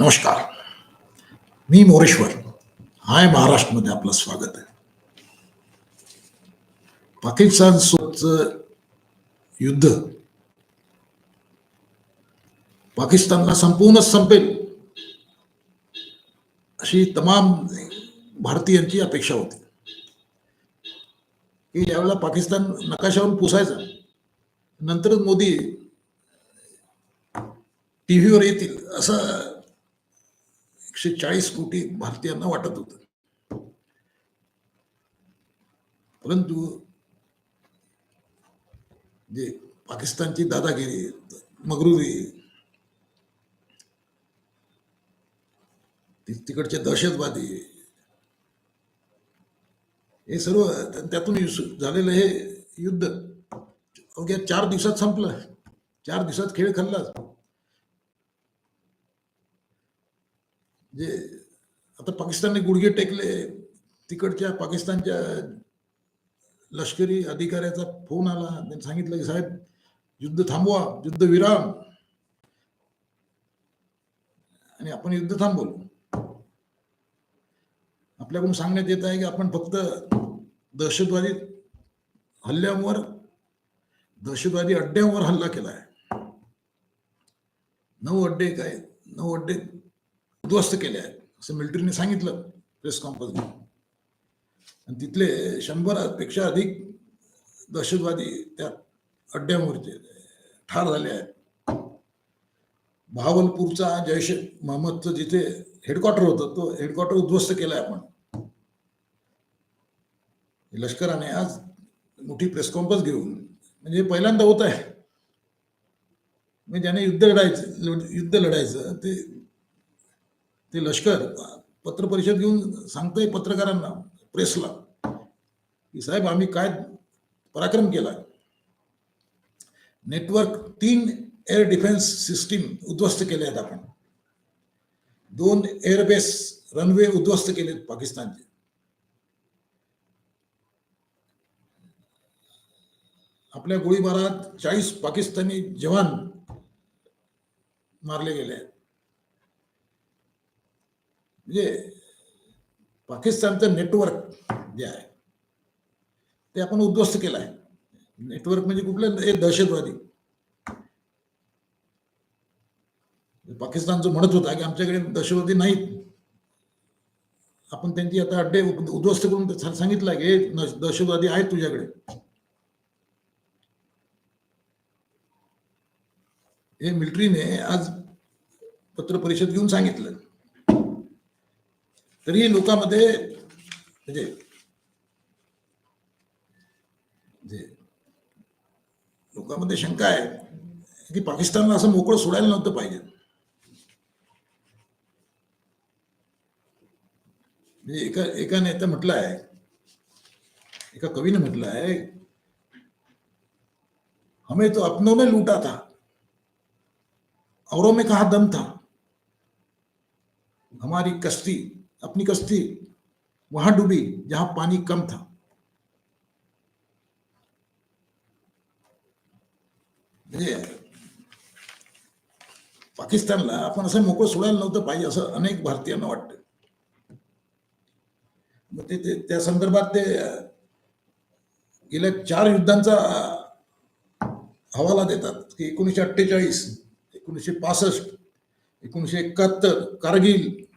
नमस्कार. मी मोरेश्वर. हाय महाराष्ट्रमध्ये आपलं स्वागत आहे. पाकिस्तान सोबतचं युद्ध पाकिस्तानला संपूर्णच संपेल. अशी तमाम भारतीयांची अपेक्षा होती. की यावेळेला पाकिस्तान नकाशावरून पुसायचा नंतरच मोदी टीव्हीवर येतील असं एकशे चाळीस कोटी भारतीयांना वाटत होत. परंतु जे पाकिस्तानची दादागिरी मगरुरी तिकडचे दहशतवादी हे सर्व त्यातून झालेलं हे युद्ध अवघ्या चार दिवसात संपलं. चार दिवसात खेळ खाल्ला जे आता पाकिस्तानने गुडघे टेकले तिकडच्या पाकिस्तानच्या लष्करी अधिकाऱ्याचा फोन आला त्यांनी सांगितलं की साहेब युद्ध थांबवा युद्ध विराम. आणि आपण युद्ध थांबवलो. आपल्याकडून सांगण्यात येत आहे की आपण फक्त दहशतवादी हल्ल्यावर दहशतवादी अड्ड्यांवर हल्ला केला आहे नऊ अड्डे काय नऊ अड्डे उद्ध्वस्त केले आहेत. असं मिलिटरीने सांगितलं प्रेस कॉन्फरन्स घेऊन आणि तिथले शंभरापेक्षा अधिक दहशतवादी त्या अड्ड्यामुळे ठार झाले आहेत. बहावलपूरचा जैश मोहम्मदचं जिथे हेडक्वार्टर होतं तो हेडक्वार्टर उद्ध्वस्त केलाय आपण. लष्कराने आज मोठी प्रेस कॉन्फरन्स घेऊन म्हणजे पहिल्यांदा होत आहे. म्हणजे ज्याने युद्ध लढायचं युद्ध लढायचं ते ते लष्कर पत्रपरिषद घेऊन सांगतंय पत्रकारांना प्रेसला की साहेब आम्ही काय पराक्रम केला? नेटवर्क तीन एअर डिफेन्स सिस्टीम उद्ध्वस्त केले आहेत आपण. दोन एअरबेस रनवे उद्ध्वस्त केलेत पाकिस्तानचे. आपल्या गोळीबारात चाळीस पाकिस्तानी जवान मारले गेले आहेत. म्हणजे पाकिस्तानचं नेटवर्क जे आहे ते आपण उद्ध्वस्त केलं आहे. नेटवर्क म्हणजे कुठलं? हे दहशतवादी. पाकिस्तानचं म्हणत होता की आमच्याकडे दहशतवादी नाहीत. आपण त्यांची आता अड्डे उद्ध्वस्त करून सांगितलं की हे दहशतवादी आहेत तुझ्याकडे. हे मिलिटरीने आज पत्र परिषद घेऊन सांगितलं. तरी लोकांमध्ये म्हणजे लोकांमध्ये शंका आहे की पाकिस्तानला असं मोकळं सोडायला नव्हतं पाहिजे. म्हणजे एका एका नेता म्हटलं आहे एका कवीने म्हटलं आहे हमें तो अपनों में लूटा था औरों में कहा दम था हमारी कश्ती अपनी कश्ती वहां डूबी जहां पानी कम था। म्हणजे पाकिस्तानला आपण असं मोकळं सोडायला नव्हतं पाहिजे असं अनेक भारतीयांना वाटतं. मग ते ते- त्या संदर्भात ते गेल्या चार युद्धांचा हवाला देतात की एकोणीसशे अठ्ठेचाळीस एकोणीसशे पासष्ट एकोणीसशे एकाहत्तर कारगिल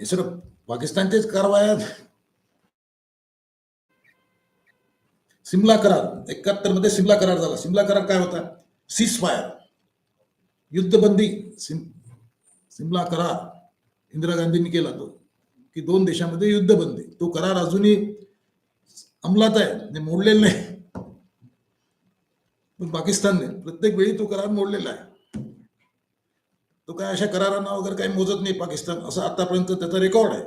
हे सर्व पाकिस्तानचेच कारवाया सिमला करार एकाहत्तरमध्ये सिमला करार झाला सिमला करार काय होता? सीज फायर युद्धबंदी. सिम सिमला करार इंदिरा गांधींनी केला तो. की दोन देशामध्ये युद्धबंदी. तो करार अजूनही अंमलात आहे. म्हणजे मोडलेला नाही. पण पाकिस्तानने प्रत्येक वेळी तो करार मोडलेला आहे. तो काय अशा करारांना वगैरे काही मोजत नाही पाकिस्तान असं आतापर्यंत त्याचा रेकॉर्ड आहे.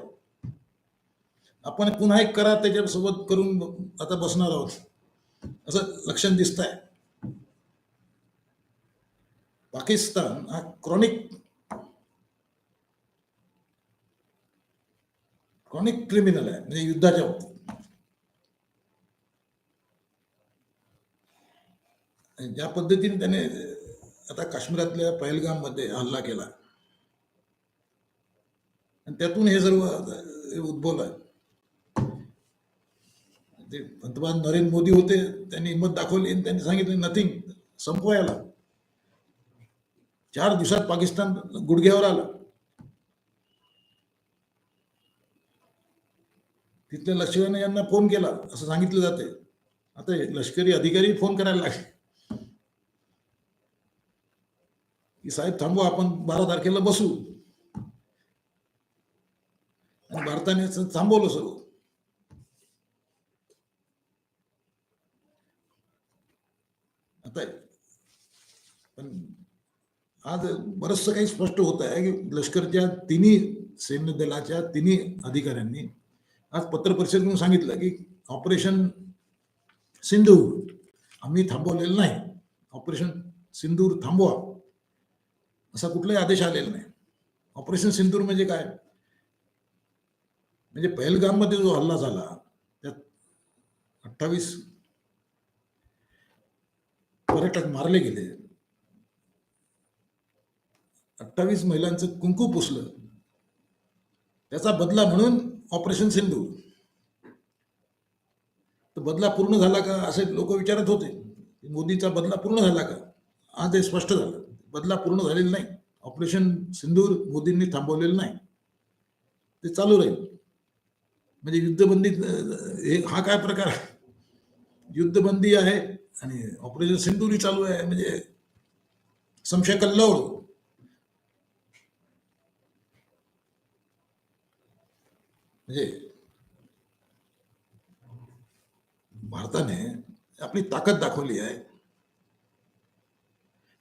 आपण पुन्हा एक करार त्याच्यासोबत करून आता बसणार आहोत. असं लक्षण दिसत आहे पाकिस्तान हा क्रॉनिक क्रॉनिक क्रिमिनल आहे म्हणजे युद्धाच्या बाबतीत. ज्या पद्धतीने त्याने आता काश्मीरातल्या पहलगाममध्ये हल्ला केला. आणि त्यातून हे सर्व उद्भवलं. आहे ते पंतप्रधान नरेंद्र मोदी होते त्यांनी हिंमत दाखवली आणि त्यांनी सांगितलं नथिंग संपवायला चार दिवसात पाकिस्तान गुडघ्यावर आलं. तिथल्या लष्कराने यांना फोन केला असं सांगितलं जाते आता लष्करी अधिकारी फोन करायला लागले. की साहेब थांबू आपण बारा तारखेला बसू. आणि भारताने थांबवलं सर्व आता पण आज बरचसं काही स्पष्ट होत आहे की लष्करच्या तिन्ही सैन्य दलाच्या तिन्ही अधिकाऱ्यांनी आज पत्र परिषद म्हणून सांगितलं की ऑपरेशन सिंधूर आम्ही थांबवलेलं नाही. ऑपरेशन सिंदूर थांबवा. असा कुठलाही आदेश आलेला नाही. ऑपरेशन सिंदूर म्हणजे काय? म्हणजे पहलगाममध्ये जो हल्ला झाला त्यात अठ्ठावीस पर्यटक मारले गेले. अठ्ठावीस महिलांचं कुंकू पुसलं. त्याचा बदला म्हणून ऑपरेशन सिंधू तर बदला पूर्ण झाला का असे लोक विचारत होते. मोदीचा बदला पूर्ण झाला का? आज हे स्पष्ट झालं. बदला पूर्ण झालेला नाही. ऑपरेशन सिंदूर मोदींनी थांबवलेलं नाही. ते चालू राहील. म्हणजे युद्धबंदी हे हा काय प्रकार आहे? युद्धबंदी आहे आणि ऑपरेशन सिंदूरही चालू आहे. म्हणजे संशय कल्लोळ. म्हणजे भारताने आपली ताकद दाखवली आहे.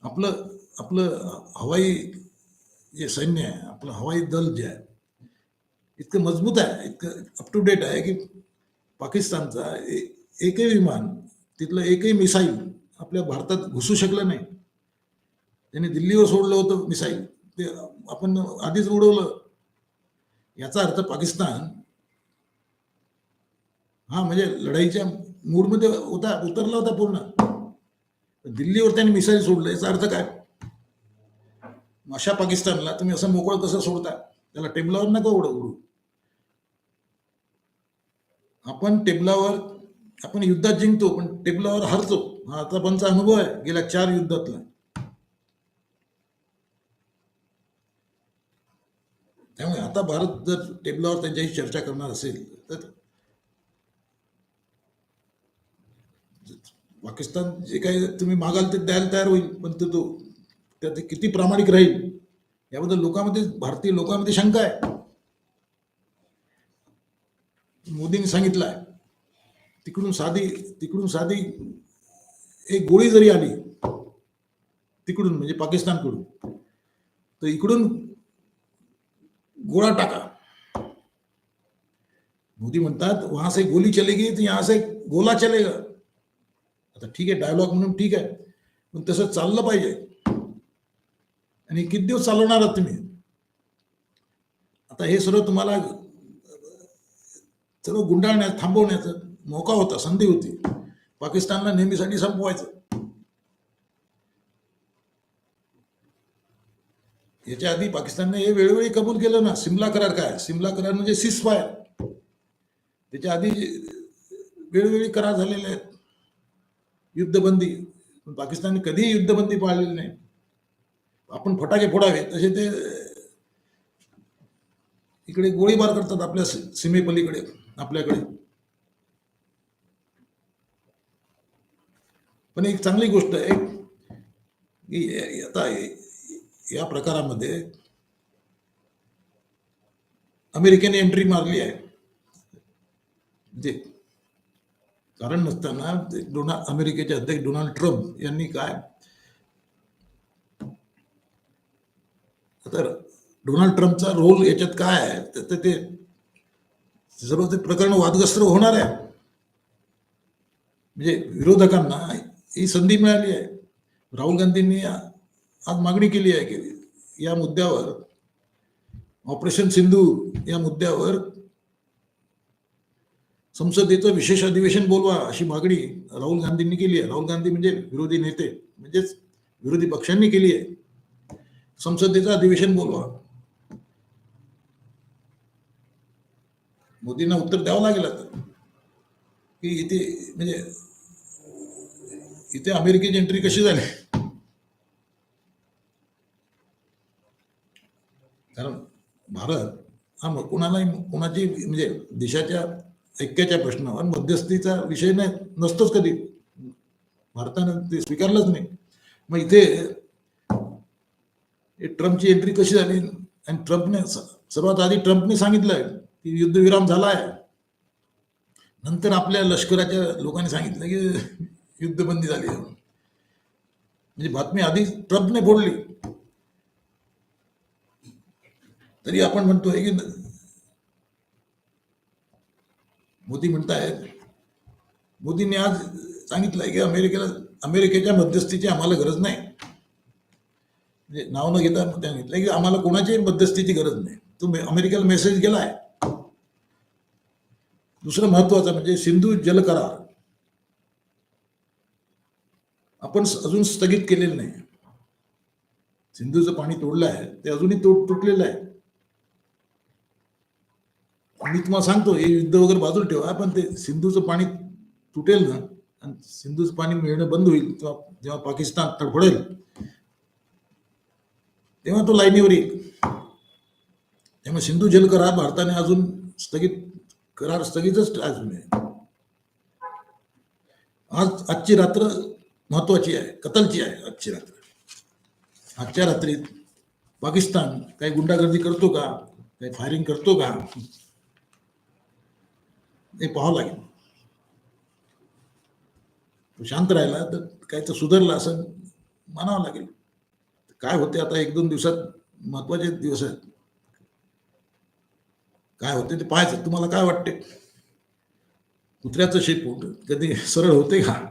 आपलं आपलं हवाई जे सैन्य आहे आपलं हवाई दल जे आहे इतकं मजबूत आहे इतकं अप टू डेट आहे की पाकिस्तानचा ए- एकही विमान तिथलं एकही मिसाईल आपल्या भारतात घुसू शकलं नाही. त्यांनी दिल्लीवर सोडलं होतं मिसाईल. ते आपण आधीच उडवलं. याचा अर्थ पाकिस्तान हा म्हणजे लढाईच्या मूडमध्ये होता उतरला होता पूर्ण. दिल्लीवर त्यांनी मिसाईल सोडलं याचा अर्थ काय? अशा पाकिस्तानला तुम्ही असं मोकळं कसं सोडता? त्याला टेबलावर नका उड उडू. आपण टेबलावर आपण युद्धात जिंकतो पण टेबलावर हरतो. हा आतापर्यंतचा अनुभव आहे गेल्या चार युद्धातला. त्यामुळे आता भारत जर टेबलावर त्यांच्याशी चर्चा करणार असेल तर पाकिस्तान जे काही तुम्ही मागाल ते द्यायला तयार होईल पण तो तो त्यात ते किती प्रामाणिक राहील याबद्दल लोकांमध्ये भारतीय लोकांमध्ये शंका आहे. मोदींनी सांगितलं आहे तिकडून साधी तिकडून साधी एक गोळी जरी आली तिकडून म्हणजे पाकिस्तानकडून तर इकडून गोळा टाका. मोदी म्हणतात वहां से गोली चलेगी तर यहाँ से गोला चलेगा. आता ठीक आहे डायलॉग म्हणून ठीक आहे. पण तसं चाललं पाहिजे. आणि किती दिवस चालवणार आहात तुम्ही? आता हे सर्व तुम्हाला सर्व गुंडाळण्यात थांबवण्याचा मोका होता संधी होती. पाकिस्तानला नेहमीसाठी संपवायचं. याच्या आधी पाकिस्तानने हे वेळोवेळी कबूल केलं ना सिमला करार काय? सिमला करार म्हणजे सिस फायर त्याच्या आधी वेळोवेळी करार झालेले आहेत. युद्धबंदी. पण पाकिस्तानने कधीही युद्धबंदी पाळलेली नाही. आपण फटाके फोडावे तसे ते इकडे गोळीबार करतात आपल्या सीमेपलीकडे आपल्याकडे. पण एक चांगली गोष्ट आहे की आता या प्रकारामध्ये अमेरिकेने एंट्री मारली आहे. जे कारण नसताना डोनाल्ड डोना अमेरिकेचे अध्यक्ष डोनाल्ड ट्रम्प यांनी काय? तर डोनाल्ड ट्रम्पचा रोल याच्यात काय आहे? तर तर ते सर्व ते प्रकरण वादग्रस्त होणार आहे. म्हणजे विरोधकांना ही संधी मिळाली आहे. राहुल गांधींनी आज मागणी केली आहे की या मुद्द्यावर ऑपरेशन सिंधू या मुद्द्यावर संसदेचं विशेष अधिवेशन बोलवा अशी मागणी राहुल गांधींनी केली आहे. राहुल गांधी म्हणजे विरोधी नेते म्हणजेच विरोधी पक्षांनी केली आहे. संसदेचं अधिवेशन बोलवा. मोदींना उत्तर द्यावं लागेल आता. की इथे म्हणजे इथे अमेरिकेची एंट्री कशी झाली? कारण भारत हा कोणालाही कोणाची म्हणजे देशाच्या ऐक्याच्या प्रश्नावर मध्यस्थीचा विषय नाही. नसतोच कधी. भारतानं ते स्वीकारलंच नाही. मग इथे ट्रम्पची एंट्री कशी झाली? आणि ट्रम्पने सर्वात आधी ट्रम्पने सांगितलंय की युद्धविराम झाला आहे नंतर आपल्या लष्कराच्या लोकांनी सांगितलं की युद्धबंदी झाली आहे. म्हणजे बातमी आधी ट्रम्पने फोडली. तरी आपण म्हणतोय की मोदी म्हणतायत मोदींनी आज सांगितलंय की अमेरिकेला अमेरिकेच्या मध्यस्थीची आम्हाला गरज नाही. म्हणजे नाव न घेता सांगितलं की आम्हाला कोणाच्याही मध्यस्थीची गरज नाही. तो अमेरिकेला मेसेज गेलाय दुसरं महत्वाचं म्हणजे सिंधू जल करार. आपण अजून स्थगित केलेलं नाही. सिंधूचं पाणी तोडलं आहे ते अजूनही तोड तुटलेलं आहे. आणि तुम्हाला सांगतो हे युद्ध वगैरे बाजूला ठेवा पण ते सिंधूचं पाणी तुटेल ना आणि सिंधूचं पाणी मिळणं बंद होईल तेव्हा जेव्हा पाकिस्तान तडफडेल तेव्हा तो लाईनीवर येईल. त्यामुळे सिंधू जल करार भारताने अजून स्थगित करार स्थगितच अजून आहे. आज आजची रात्र महत्वाची आहे कतलची आहे आजची रात्र. आजच्या रात्रीत पाकिस्तान काही गुंडागर्दी करतो का? काही फायरिंग करतो का? हे पाहावं लागेल. तो शांत राहिला तर काय तर सुधारला असं मानावं लागेल. काय होते आता एक दोन दिवसात? महत्त्वाचे दिवस आहेत. काय होते ते पाहायचं. तुम्हाला काय वाटते? कुत्र्याचं शेपूट कधी सरळ होते का?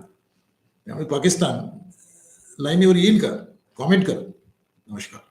त्यामुळे पाकिस्तान लाईनीवर येईल का? कॉमेंट कर. नमस्कार.